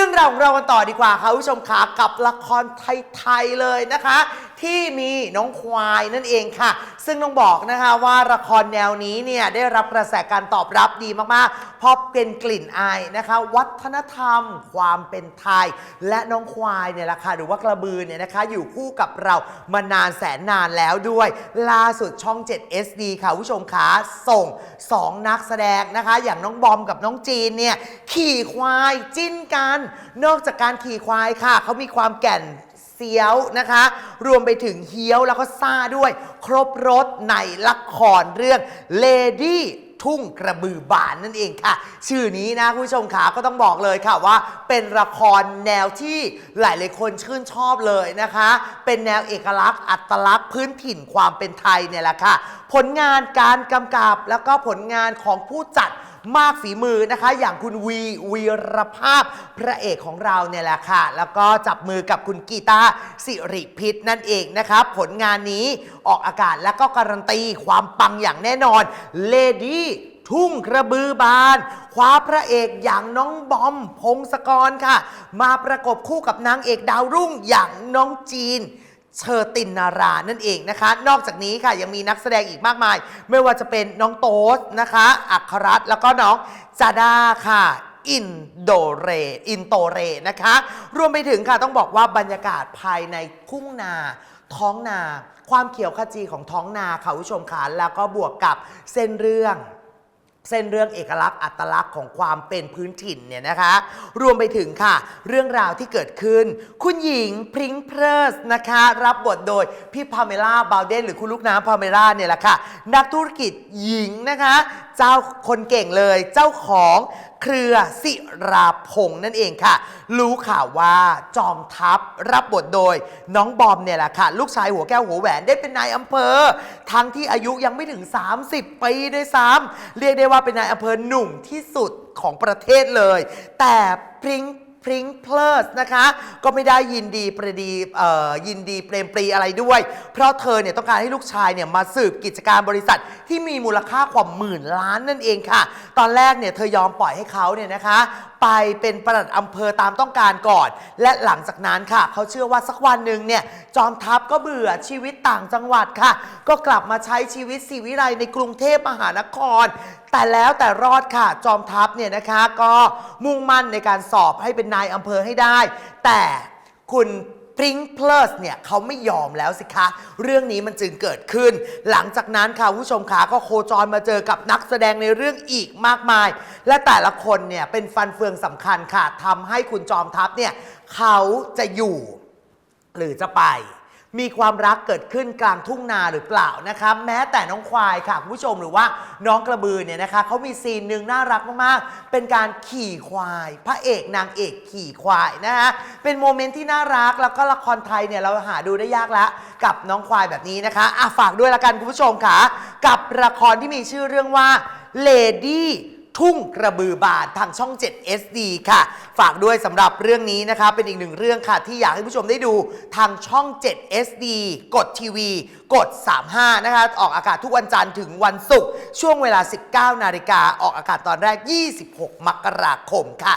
รื่องราวของเรากันต่อดีกว่าค่ะผู้ชมขากับละครไทยๆเลยนะคะ ที่มีน้องควายนั่นเองค่ะ ซึ่งต้องบอกนะคะว่าละครแนวนี้เนี่ยได้รับกระแสการตอบรับดีมากๆเพราะเป็นกลิ่นอายนะคะ วัฒนธรรม ความเป็นไทย และน้องควายเนี่ยแหละค่ะหรือว่ากระบือเนี่ยนะคะอยู่คู่กับเรามานานแสนนานแล้วด้วย ล่าสุดช่อง 7 SD ค่ะผู้ชมขาส่ง 2 นักแสดงนะคะ อย่างน้องบอมกับน้องจีนเนี่ยขี่ควายจิ้นกันนอกจากการขี่ควายค่ะ เขามีความแก่นเสียวนะคะ รวมไปถึงเฮี้ยวแล้วก็ซ่าด้วย ครบรถในละครเรื่อง Lady ทุ่งกระบือบานนั่นเองค่ะ ชื่อนี้นะคุณผู้ชมขาก็ต้องบอกเลยค่ะว่า เป็นละครแนวที่หลายๆคนชื่นชอบเลยนะคะ เป็นแนวเอกลักษณ์ อัตลักษณ์พื้นถิ่นความเป็นไทยเนี่ยแหละค่ะ ผลงานการกำกับแล้วก็ผลงานของผู้จัด มากฝีมือนะคะ อย่างคุณวีวีรภาพพระเอกของเราเนี่ยแหละค่ะ แล้วก็จับมือกับคุณกีตาสิริพิษนั่นเองนะคะผลงานนี้ออกอากาศแล้วก็การันตีความปังอย่างแน่นอนเลดี้ทุ่งกระบือบาน คว้าพระเอกอย่างน้องบอมพงศกรค่ะ มาประกบคู่กับนางเอกดาวรุ่งอย่างน้องจีน เชอร์ตินนารานั่นเองนะคะ นอกจากนี้ค่ะยังมีนักแสดงอีกมากมาย ไม่ว่าจะเป็นน้องโต๊สนะคะ อัครรัตน์แล้วก็น้องจาดาค่ะอินโดเรอินโตเรนะคะ รวมไปถึงค่ะต้องบอกว่าบรรยากาศภายในทุ่งนา ท้องนา ความเขียวขจีของท้องนาค่ะคุณผู้ชมค่ะแล้วก็บวกกับเส้นเรื่อง เส้นเรื่องเอกลักษณ์อัตลักษณ์ของความเป็นพื้นถิ่นเนี่ยนะคะ รวมไปถึงค่ะ เรื่องราวที่เกิดขึ้น คุณหญิงพริ้งเพรสนะคะ รับบทโดยพี่พาเมล่าบาวเดนหรือคุณลูกน้ำพาเมล่าเนี่ยแหละค่ะ นักธุรกิจหญิงนะคะ เจ้าคนเก่งเลยเจ้าของเครือสิราพงษ์นั่นเองค่ะ รู้ข่าวว่าจอมทัพรับบทโดยน้องบอมเนี่ยแหละค่ะ ลูกชายหัวแก้วหัวแหวนได้เป็นนายอำเภอ ทั้งที่อายุยังไม่ถึง 30 ปีด้วยซ้ำเรียกได้ว่าเป็นนายอำเภอหนุ่มที่สุดของประเทศเลย แต่พริ้ง พริ้งเพลิสนะคะ ก็ไม่ได้ยินดีประดีเอ่อยินดีเปรมปรีอะไรด้วย เพราะเธอเนี่ยต้องการให้ลูกชายเนี่ยมาสืบกิจการบริษัทที่มีมูลค่ากว่าหมื่นล้านนั่นเองค่ะ ตอนแรกเนี่ยเธอยอมปล่อยให้เขาเนี่ยนะคะไปเป็นประหลัดอำเภอตามต้องการก่อน และหลังจากนั้นค่ะ เขาเชื่อว่าสักวันหนึ่งเนี่ยจอมทัพก็เบื่อชีวิตต่างจังหวัดค่ะ ก็กลับมาใช้ชีวิตสีวิไลในกรุงเทพมหานคร แต่แล้วแต่รอดค่ะ จอมทัพเนี่ยนะคะก็มุ่งมั่นในการสอบให้เป็นนายอำเภอให้ได้ แต่คุณ พริ้งเพลสเนี่ยเขาไม่ยอมแล้วสิคะ เรื่องนี้มันจึงเกิดขึ้น หลังจากนั้นค่ะผู้ชมขาก็โคจรมาเจอกับนักแสดงในเรื่องอีกมากมาย และแต่ละคนเนี่ยเป็นฟันเฟืองสำคัญค่ะทำให้คุณจอมทัพเนี่ยเขาจะอยู่หรือจะไป มีความรักเกิดขึ้นกลางทุ่งนาหรือเปล่านะคะแม้แต่น้องควายค่ะคุณผู้ชมหรือว่าน้องกระบือเนี่ยนะคะเขามีซีนหนึ่งน่ารักมากๆ เป็นการขี่ควาย พระเอกนางเอกขี่ควายนะคะเป็นโมเมนต์ที่น่ารักแล้วก็ละครไทยเนี่ยเราหาดูได้ยากล้วกับน้องควายแบบนี้นะคะอะฝากด้วยละกันคุณผู้ชมค่ะกับละครที่มีชื่อเรื่องว่า Lady ทุ่งกระบือบานทางช่อง 7 SD ค่ะ ฝากด้วยสำหรับเรื่องนี้นะคะ เป็นอีกหนึ่งเรื่องค่ะ ที่อยากให้ผู้ชมได้ดูทางช่อง 7 SD กดทีวี กด 35 นะคะ ออกอากาศทุกวันจันทร์ถึงวันศุกร์ช่วงเวลา 19 นาฬิกาออกอากาศตอนแรก 26 มกราคมค่ะ